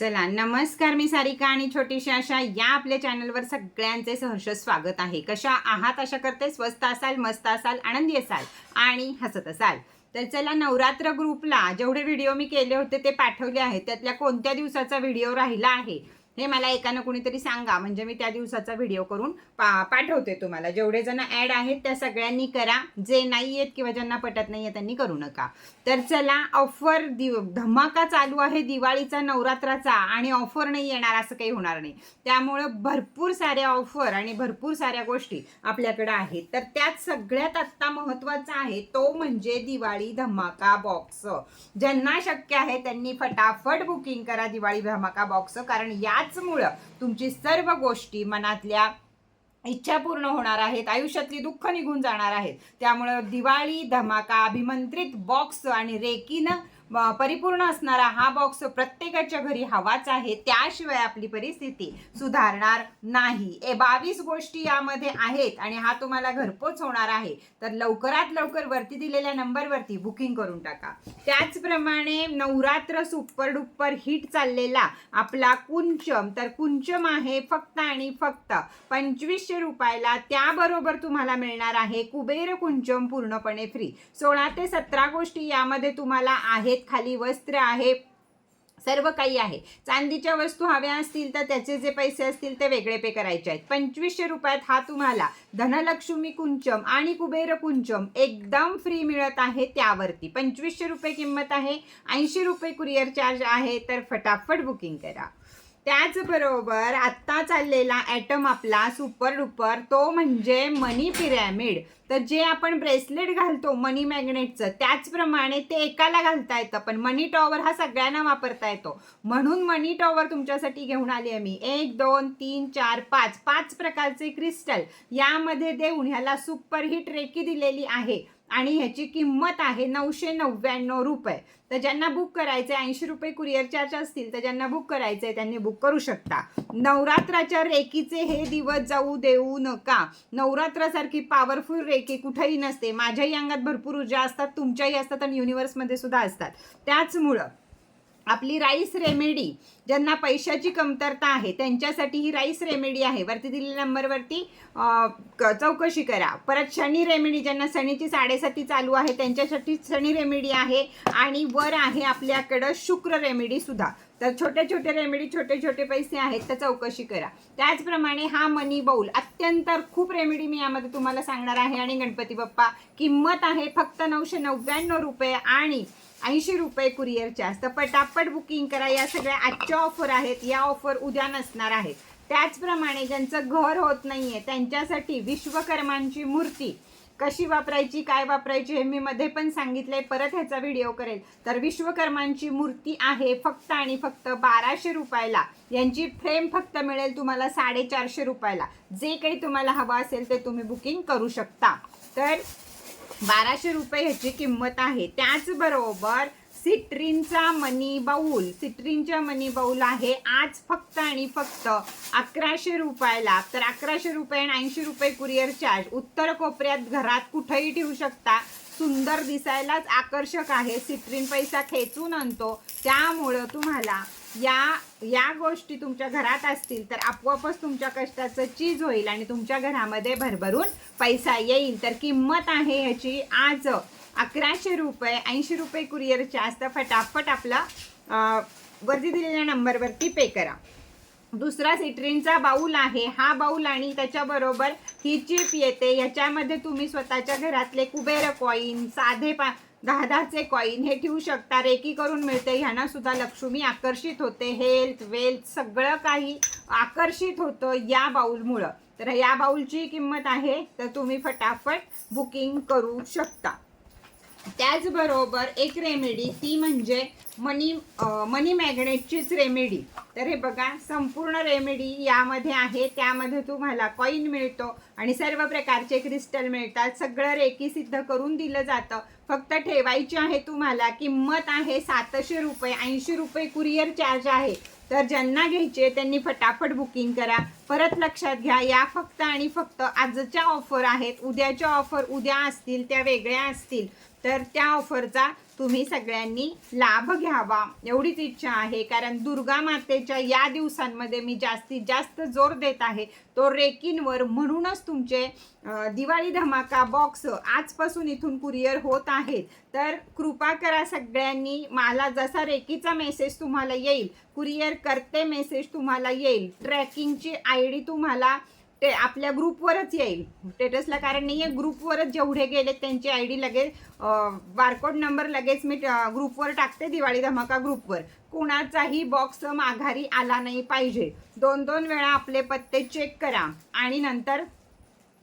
चला नमस्कार मी सारिका आणि छोटीशी आशा या आपल्या चॅनलवर सगळ्यांचे सहर्ष स्वागत आहे. कशा आहात? अशा करते स्वस्त असाल मस्त असाल आनंदी असाल आणि हसत असाल. तर चला नवरात्र ग्रुपला जेवढे व्हिडिओ मी केले होते ते पाठवले आहेत. त्यातल्या कोणत्या दिवसाचा व्हिडिओ राहिला आहे? हे मला एकानं कुणीतरी सांगा म्हणजे मी त्या दिवसाचा व्हिडिओ करून पा पाठवते तुम्हाला. जेवढे जण ॲड आहेत त्या सगळ्यांनी करा. जे नाही आहेत किंवा ज्यांना पटत नाही आहे त्यांनी करू नका. तर चला ऑफर दिव धमाका चालू आहे दिवाळीचा नवरात्राचा आणि ऑफर नाही येणार असं काही होणार नाही. त्यामुळं भरपूर साऱ्या ऑफर आणि भरपूर साऱ्या गोष्टी आपल्याकडे आहेत. तर त्यात सगळ्यात आत्ता महत्त्वाचा आहे तो म्हणजे दिवाळी धमाका बॉक्स ज्यांना शक्य आहे त्यांनी फटाफट बुकिंग करा दिवाळी धमाका बॉक्स कारण या याचमुळं तुमची सर्व गोष्टी मनातल्या इच्छा पूर्ण होणार आहेत आयुष्यातली दुःख निघून जाणार आहेत. त्यामुळं दिवाळी धमाका अभिमंत्रित बॉक्स आणि रेकीनं परिपूर्ण असणारा हा बॉक्स प्रत्येकाच्या घरी हवाच आहे. त्याशिवाय आपली परिस्थिती सुधारणार नाही. ए बावीस गोष्टी यामध्ये आहेत आणि हा तुम्हाला घरपोच होणार आहे. तर लवकरात लवकर वरती दिलेल्या नंबरवरती बुकिंग करून टाका. त्याचप्रमाणे नवरात्र सुपर डुप्पर हिट चाललेला आपला कुंचम. तर कुंचम आहे फक्त आणि फक्त पंचवीसशे रुपयाला. त्याबरोबर तुम्हाला मिळणार आहे कुबेर कुंचम पूर्णपणे फ्री सोळा ते सतरा गोष्टी यामध्ये तुम्हाला आहेत. खाली वस्त्र आहे. सर्व काही आहे. चांदीच्या वस्तू हव्या असतील तर त्याचे जे पैसे असतील ते वेगळे पे करायचे आहेत. पंचवीसशे रुपयात हा तुम्हाला धनलक्ष्मी कुंचम आणि कुबेर कुंचम एकदम फ्री मिळत आहे त्यावरती. पंचवीसशे रुपये किंमत आहे. ऐंशी रुपये कुरिअर चार्ज आहे. तर फटाफट बुकिंग करा. त्याचबरोबर आत्ता चाललेला ॲटम आपला सुपर डुपर तो म्हणजे मनी पिरॅमिड तर जे आपण ब्रेसलेट घालतो मनी मॅग्नेटचं त्याचप्रमाणे ते एकाला घालता येतं पण मनी टॉवर हा सगळ्यांना वापरता येतो. म्हणून मनी टॉवर तुमच्यासाठी घेऊन आली आहे मी. एक दोन तीन चार पाच पाच प्रकारचे क्रिस्टल यामध्ये देऊन ह्याला सुपर ही रेकी दिलेली आहे. आणि ह्याची किंमत आहे नऊशे नव्याण्णव रुपये. तर ज्यांना बुक करायचं आहे ऐंशी रुपये कुरिअर चार्ज असतील तर ज्यांना बुक करायचं आहे त्यांनी बुक करू शकता. नवरात्राच्या रेकीचे हे दिवस जाऊ देऊ नका. नवरात्रासारखी पॉवरफुल रेकी कुठेही नसते. माझ्याही अंगात भरपूर ऊर्जा असतात तुमच्याही असतात आणि युनिवर्समध्ये सुद्धा असतात. त्याचमुळं आपली राईस रेमेडी ज्यांना पैशाची कमतरता आहे त्यांच्यासाठी ही राईस रेमेडी आहे. वरती दिलेल्या नंबरवरती क- चौकशी करा. परत शनी रेमेडी ज्यांना शनीची साडेसाती चालू आहे त्यांच्यासाठी शनी रेमेडी आहे आणि वर आहे आपल्याकडं शुक्र रेमेडी सुद्धा. तर छोटे छोटे रेमेडी छोटे छोटे पैसे आहेत तर चौकशी करा. त्याचप्रमाणे हा मनी बाऊल अत्यंत खूप रेमेडी मी यामध्ये तुम्हाला सांगणार आहे. आणि गणपती बाप्पा किंमत आहे फक्त नऊशे नव्याण्णव रुपये आणि ऐंशी रुपये कुरिअर चार्ज तर पटापट बुकिंग करा. या सगळ्या आजच्या ऑफर आहेत. या ऑफर उद्या नसणार आहेत. त्याचप्रमाणे ज्यांचं घर होत नाहीये त्यांच्यासाठी विश्वकर्मांची मूर्ती कशी वापरायची काय वापरायची हे मी मध्ये पण सांगितलंय. परत ह्याचा व्हिडिओ करेल. तर विश्वकर्मांची मूर्ती आहे फक्त आणि फक्त बाराशे रुपयाला. यांची फ्रेम फक्त मिळेल तुम्हाला साडेचारशे रुपयाला. जे काही तुम्हाला हवं असेल ते तुम्ही बुकिंग करू शकता. तर बाराशे रुपये ह्याची किंमत आहे. त्याचबरोबर सिट्रीनचा मनी बाऊल सिट्रीनच्या मनी बाऊल आहे. आज फक्त आणि फक्त अकराशे रुपयाला. तर अकराशे रुपये आणि ऐंशी रुपये कुरिअर चार्ज. उत्तर कोपऱ्यात घरात कुठेही ठेवू शकता. सुंदर दिसायलाच आकर्षक आहे. सिट्रीन पैसा खेचून आणतो. त्यामुळं तुम्हाला या या गोष्टी तुमच्या घरात असतील तर आपोआपच तुमच्या कष्टाचं चीज होईल आणि तुमच्या घरामध्ये भरभरून पैसा येईल. तर किंमत आहे ह्याची आज अकराशे रुपये ऐंशी रुपये कुरिअर चार्ज तर फटाफट आपला वरती दिलेल्या नंबरवरती पे करा. दुसरा सिट्रीनचा बाऊल आहे. हा बाऊल आणि त्याच्याबरोबर ही चिप येते. ह्याच्यामध्ये तुम्ही स्वतःच्या घरातले कुबेर कॉईन साधे पा दहा दहाचे कॉईन हे ठेवू शकता. रेकी करून मिळते. ह्यांना सुद्धा लक्ष्मी आकर्षित होते. हेल्थ वेल्थ सगळं काही आकर्षित होतं या बाऊलमुळं. तर या बाऊलची किंमत आहे. तर तुम्ही फटाफट बुकिंग करू शकता. त्याचबरोबर एक रेमेडी ती म्हणजे मनी मनी मॅग्नेटचीच रेमेडी तर हे बघा संपूर्ण रेमेडी यामध्ये आहे. त्यामध्ये तुम्हाला कॉईन मिळतो आणि सर्व प्रकारचे क्रिस्टल मिळतात. सगळं रेकी सिद्ध करून दिलं जातं. फक्त ठेवायची आहे तुम्हाला किंमत आहे सातशे रुपये ऐंशी रुपये कुरिअर चार्ज आहे. तर ज्यांना घ्यायचे त्यांनी फटाफट बुकिंग करा. परत लक्षात घ्या या फक्त आणि फक्त आजच्या ऑफर आहेत. उद्याच्या ऑफर उद्या असतील त्या वेगळ्या असतील. तर त्या ऑफरचा तुम्ही सगळ्यांनी लाभ घ्यावा. एवढीच इच्छा आहे. कारण दुर्गा मातेच्या या दिवसांमध्ये मी जास्तीत जास्त जोर देत आहे. तो रेकींवर म्हणूनच तुमचे दिवाळी धमाका बॉक्स आजपासून इथून कुरिअर होत आहेत. तर कृपा करा सगळ्यांनी मला जसा रेकीचा मेसेज तुम्हाला येईल कुरिअर करते मेसेज तुम्हाला येईल ट्रॅकिंगची आय डी तुम्हाला ते आपल्या ग्रुपवरच येईल. स्टेटसला कारण नाही आहे ग्रुपवरच जेवढे गेले त्यांची आय डी लगेच बारकोड नंबर लगेच मी ग्रुपवर टाकते दिवाळी धमाका ग्रुपवर. कुणाचाही बॉक्स माघारी आला नाही पाहिजे. दोन दोन वेळा आपले पत्ते चेक करा. आणि नंतर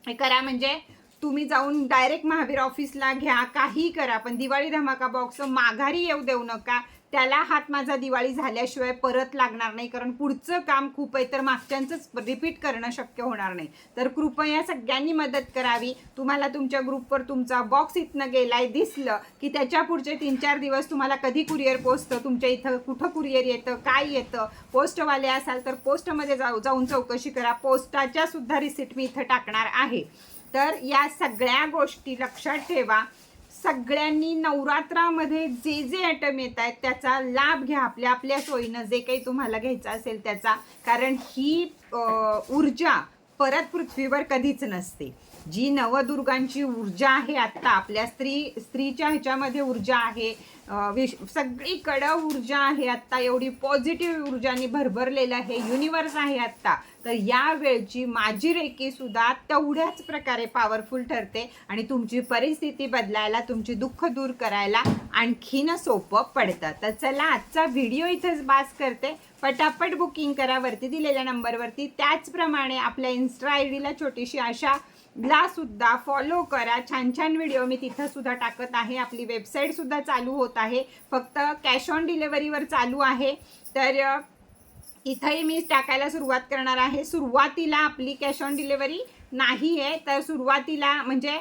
हे करा म्हणजे तुम्ही जाऊन डायरेक्ट महावीर ऑफिसला घ्या काही करा. पण दिवाळी धमाका बॉक्स माघारी येऊ देऊ नका. त्याला हात माझा दिवाळी झाल्याशिवाय परत लागणार नाही कारण पुढचं काम खूप आहे तर मागच्यांचंच रिपीट करणं शक्य होणार नाही. तर कृपया सगळ्यांनी मदत करावी. तुम्हाला तुमच्या ग्रुपवर तुमचा बॉक्स इथनं गेलाय दिसलं की त्याच्या पुढचे तीन चार दिवस तुम्हाला कधी कुरिअर पोचतं तुमच्या इथं कुठं कुरिअर येतं काय येतं पोस्टवाले असाल तर पोस्टमध्ये जाऊ जाऊन चौकशी करा. पोस्टाच्या सुद्धा रिसिट मी इथं टाकणार आहे. तर या सगळ्या गोष्टी लक्षात ठेवा. सगळ्यांनी नवरात्रामध्ये जे जे आयटम येत आहेत त्याचा लाभ घ्या आपल्या आपल्या सोयीनं. जे काही तुम्हाला घ्यायचं असेल त्याचा. कारण ही ऊर्जा परत पृथ्वीवर कधीच नसते. जी नवदुर्गांची ऊर्जा आहे आत्ता आपल्या स्त्री स्त्रीच्या ह्याच्यामध्ये ऊर्जा आहे. विश सगळीकडं ऊर्जा आहे आत्ता एवढी पॉझिटिव्ह ऊर्जाने भरभरलेलं हे युनिवर्स आहे आत्ता. तर या वेळची माझी रेकी सुद्धा तेवढ्याच प्रकारे पॉवरफुल ठरते आणि तुमची परिस्थिती बदलायला तुमची दुःख दूर करायला आणखीन सोपं पडतं. तर चला आजचा व्हिडिओ इथंच बास करते. पटापट बुकिंग करा वरती दिलेल्या नंबरवरती त्याचप्रमाणे आपल्या इन्स्टा आय डीला छोटीशी अशा ला सुद्धा फॉलो करा. छान छान व्हिडिओ मी तिथं सुद्धा टाकत आहे. आपली वेबसाईट सुद्धा चालू होत आहे. फक्त कॅश ऑन डिलेवरीवर चालू आहे. तर इथंही मी टाकायला सुरुवात करणार आहे. सुरुवातीला आपली कॅश ऑन डिलेवरी नाही आहे तर सुरुवातीला म्हणजे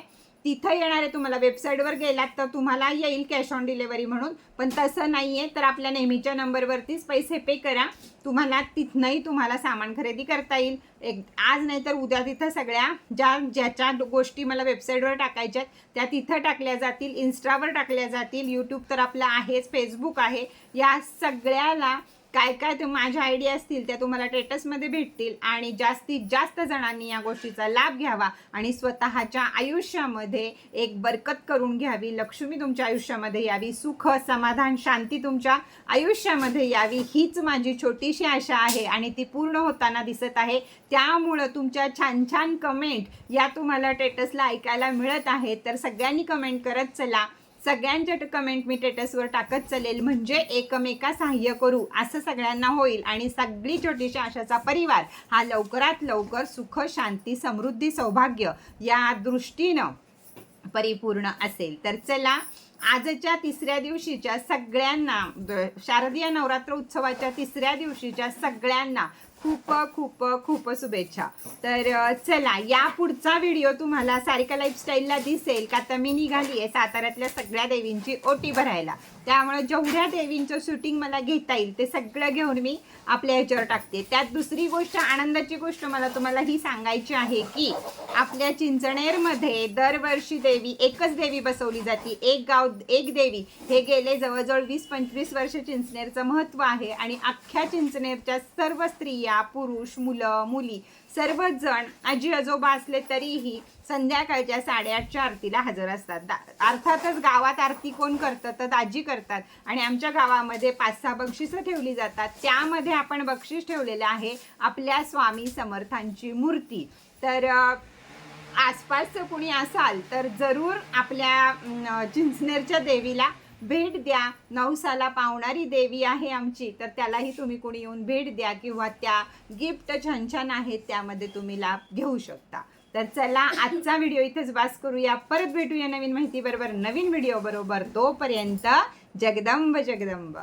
तिथं येणार आहे तुम्हाला वेबसाईटवर गेलात तर तुम्हाला येईल कॅश ऑन डिलेवरी म्हणून. पण तसं नाही आहे तर आपल्या नेहमीच्या नंबरवरतीच पैसे पे करा. तुम्हाला तिथनंही तुम्हाला सामान खरेदी करता येईल. एक आज नाही तर उद्या तिथं सगळ्या ज्या ज्याच्या गोष्टी मला वेबसाईटवर टाकायच्या आहेत त्या तिथं टाकल्या जातील. इन्स्टावर टाकल्या जातील. यूट्यूब तर आपलं आहेच फेसबुक आहे. या सगळ्याला काय काय ते माझ्या आयडिया असतील त्या तुम्हाला टेटसमध्ये भेटतील. आणि जास्तीत जास्त जणांनी या गोष्टीचा लाभ घ्यावा आणि स्वतःच्या आयुष्यामध्ये एक बरकत करून घ्यावी. लक्ष्मी तुमच्या आयुष्यामध्ये यावी. सुख समाधान शांती तुमच्या आयुष्यामध्ये यावी. हीच माझी छोटीशी आशा आहे आणि ती पूर्ण होताना दिसत आहे. त्यामुळं तुमच्या छान छान कमेंट या तुम्हाला टेटसला ऐकायला मिळत आहेत. तर सगळ्यांनी कमेंट करत चला. सगळ्यांच्या कमेंट मी टेटसवर टाकत चालेल. म्हणजे एकमेका सहाय्य करू. असं सगळ्यांना होईल. आणि सगळी छोटीशी आशाचा परिवार हा लवकरात लवकर सुख शांती समृद्धी सौभाग्य या दृष्टीनं परिपूर्ण असेल. तर चला आजच्या तिसऱ्या दिवशीच्या सगळ्यांना शारदीय नवरात्र उत्सवाच्या तिसऱ्या दिवशीच्या सगळ्यांना खूप खूप खूप शुभेच्छा. तर चला या पुढचा व्हिडिओ तुम्हाला सारिका लाईफस्टाईलला दिसेल का तर मी निघाली आहे साताऱ्यातल्या सगळ्या देवींची ओटी भरायला. त्यामुळे जेवढ्या देवींचं शूटिंग मला घेता येईल ते सगळं घेऊन मी आपल्या ह्याच्यावर टाकते. त्यात दुसरी गोष्ट आनंदाची गोष्ट मला तुम्हाला ही सांगायची आहे की आपल्या चिंचणेरमध्ये दरवर्षी देवी एकच देवी बसवली जाते. एक गाव एक देवी. हे गेले जवळजवळ वीस पंचवीस वर्ष चिंचणेरचं महत्त्व आहे आणि अख्ख्या चिंचणेरच्या सर्व स्त्रिया पुरुष मुलं मुली सर्वच जण आजी आजोबा असले तरीही संध्याकाळच्या साडेआठच्या आरतीला हजर असतात. दा- अर्थातच गावात आरती कोण करतं? तर दाजी करतात. आणि आमच्या गावामध्ये पाच सहा बक्षिसं ठेवली जातात. त्यामध्ये आपण बक्षीस ठेवलेलं आहे आपल्या स्वामी समर्थांची मूर्ती. तर आसपासचं कुणी असाल तर जरूर आपल्या चिंचनेरच्या देवीला भेट द्या. नवसाला पावणारी देवी आहे आमची. तर त्यालाही तुम्ही कुणी येऊन भेट द्या किंवा त्या गिफ्ट छान छान आहेत त्यामध्ये तुम्ही लाभ घेऊ शकता. तर चला आजचा व्हिडिओ इथेच वास करूया. परत भेटूया नवीन माहिती बरोबर नवीन व्हिडिओ बरोबर तोपर्यंत जगदंब जगदंब.